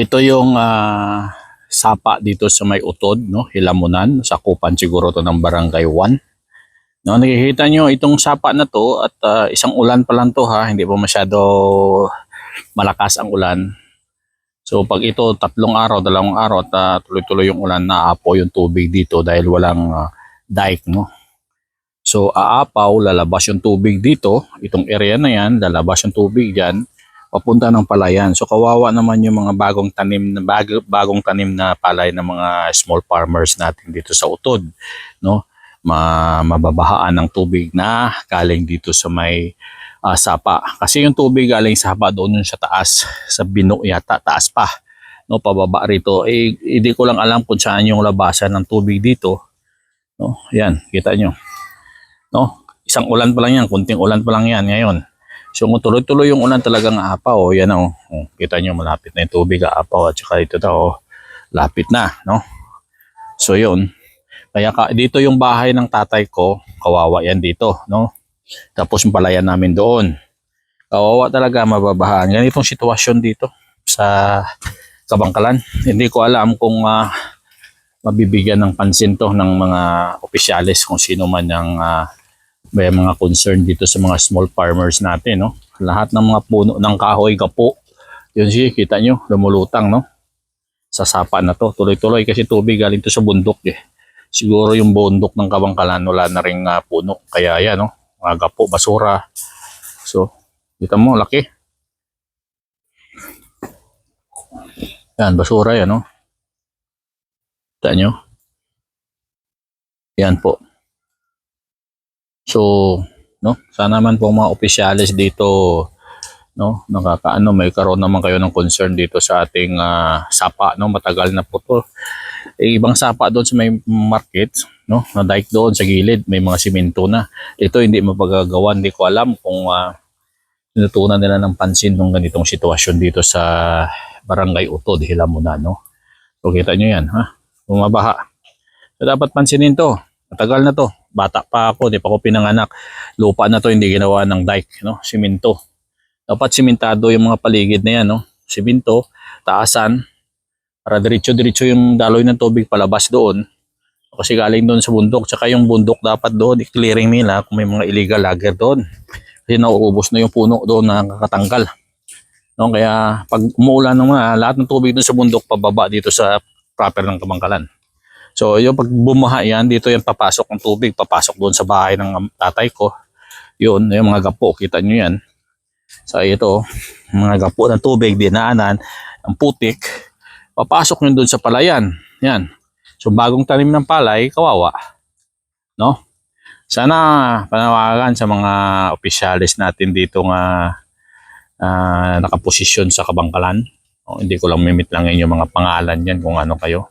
Ito yung ah, sapa dito sa may utod, no? Hilamunan, sa kupan siguro to ng Barangay 1. No, nakikita nyo itong sapa na to at ah, isang ulan pa lang to ha, hindi pa masyado malakas ang ulan. So pag ito tatlong araw, dalawang araw at ah, tuloy-tuloy yung ulan, naapo yung tubig dito dahil walang ah, dike, no? So aapaw, lalabas yung tubig dito, itong area na yan, lalabas yung tubig diyan papunta ng palayan. So kawawa naman yung mga bagong tanim na bag, bagong tanim na palay ng mga small farmers natin dito sa Utod, no? Ma, mababahaan ng tubig na galing dito sa may ah, sapa. Kasi yung tubig galing sa sapa doon yun sa taas, sa bino yata, taas pa. No, pababa rito. Eh, hindi ko lang alam kung saan yung labasan ng tubig dito. No, yan, kita nyo. No, isang ulan pa lang yan, kunting ulan pa lang yan ngayon. So kung tuloy-tuloy yung ulan talagang aapaw, oh, yan oh. oh. Kita nyo malapit na yung tubig aapaw at saka ito daw, oh, lapit na, no? So yun. Kaya ka, dito yung bahay ng tatay ko, kawawa yan dito, no? Tapos palayan namin doon. Kawawa talaga, mababahaan. Ganitong sitwasyon dito sa Kabangkalan. Hindi ko alam kung ah, mabibigyan ng pansin to ng mga opisyalis kung sino man ang ah, may mga concern dito sa mga small farmers natin, no? Lahat ng mga puno ng kahoy, gapo, yun siya, kita nyo, lumulutang, no? Sa sapa na to, tuloy-tuloy kasi tubig galing to sa bundok, eh. Siguro yung bundok ng Kabangkalan, wala na rin ah, puno. Kaya yan, no? Mga gapo, basura. So, kita mo, laki. Yan, basura yan, no? Kita nyo? Yan po. So, no, sana man po mga opisyalis dito, no, nakakaano, may karoon naman kayo ng concern dito sa ating ah, sapa, no, matagal na po to. Eh, ibang sapa doon sa may market, no, na dike doon sa gilid, may mga simento na. Ito hindi mapagagawa, hindi ko alam kung uh, tinutunan nila ng pansin ng ganitong sitwasyon dito sa Barangay Utod, Hilamunan, no. So, kita nyo yan, ha, bumabaha. So, dapat pansinin to, matagal na to, bata pa ako, di pa ako pinanganak. Lupa na to, hindi ginawa ng dike, no? Simento. Dapat simentado yung mga paligid na yan, no? Simento, taasan, para diretso-diretso yung daloy ng tubig palabas doon. Kasi galing doon sa bundok, tsaka yung bundok dapat doon, i-clearing nila kung may mga illegal lagger doon. Kasi nauubos na yung puno doon na nakakatanggal. No, kaya pag umuulan naman, lahat ng tubig doon sa bundok pababa dito sa proper ng Kabangkalan. So, yung pag bumaha yan, dito yung papasok ng tubig, papasok doon sa bahay ng tatay ko. Yun, yung mga gapo, kita nyo yan. So, ito, mga gapo ng tubig, dinaanan, ang putik, papasok yun doon sa palayan. Yan. So, bagong tanim ng palay, kawawa. No? Sana panawagan sa mga opisyalis natin dito nga ah, nakaposisyon sa kabangkalan. O, hindi ko lang mimit lang yung mga pangalan yan kung ano kayo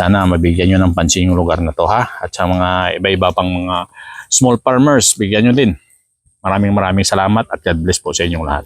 sana mabigyan nyo ng pansin yung lugar na to ha. At sa mga iba-iba pang mga small farmers, bigyan nyo din. Maraming maraming salamat at God bless po sa inyong lahat.